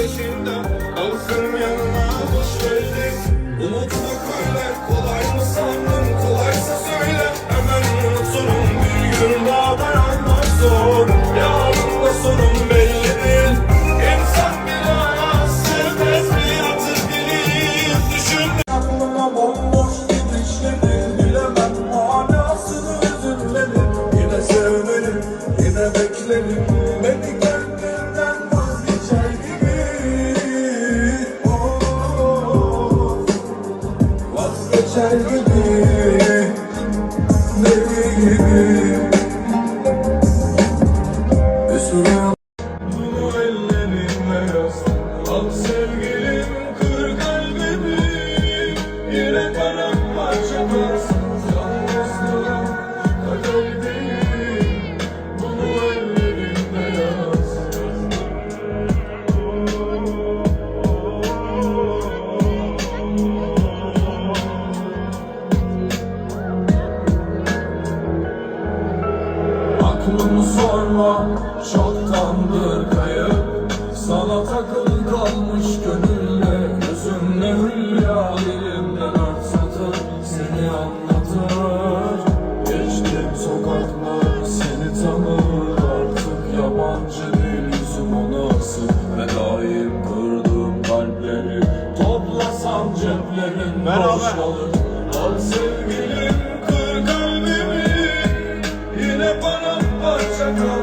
fishing the Gibi Deli gibi Aklımı sorma çoktandır kayıp. Sana takılı kalmış gönülle Gözümle hülya elimde dört satır Seni anlatır. Geçtim sokaklar seni tanır. Artık yabancı değil yüzüm ona asıl Ve daim kırdığım kalpleri Toplasam ceplerin boşalır. Al sevgilim Thank you.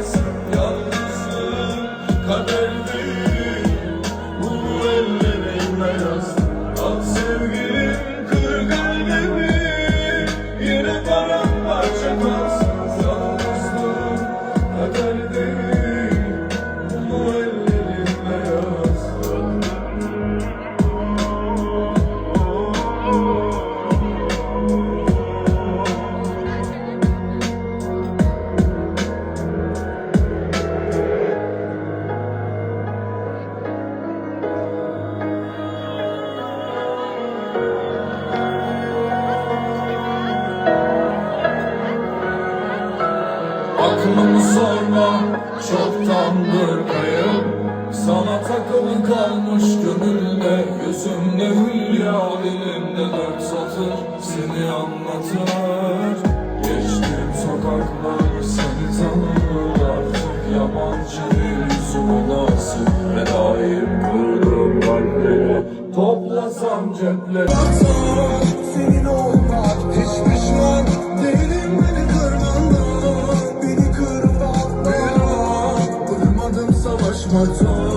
Aklımı sorma çoktandır kayıp. Sana takılı kalmış gönülde Yüzümde hülya dilimde dört satır Seni anlatır. Geçtiğim sokaklar seni tanır Artık yabancı değil yüzüm nasıl Ve daim kırdığım kalpleri Toplasam cepleri 我做。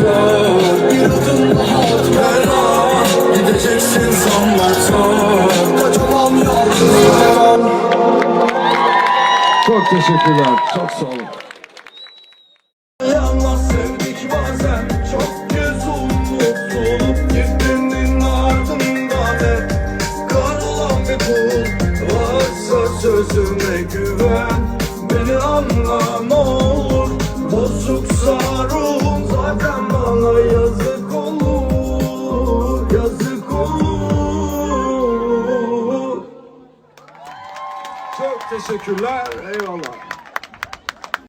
Savaşmaktan Bir adım daha at her an Gideceksin sanmaktan Kaçamam yalnız Çok teşekkürler. Çok sağ olun. Yalnız sevdik bazen çok kez unutulup teşekkürler. Eyvallah.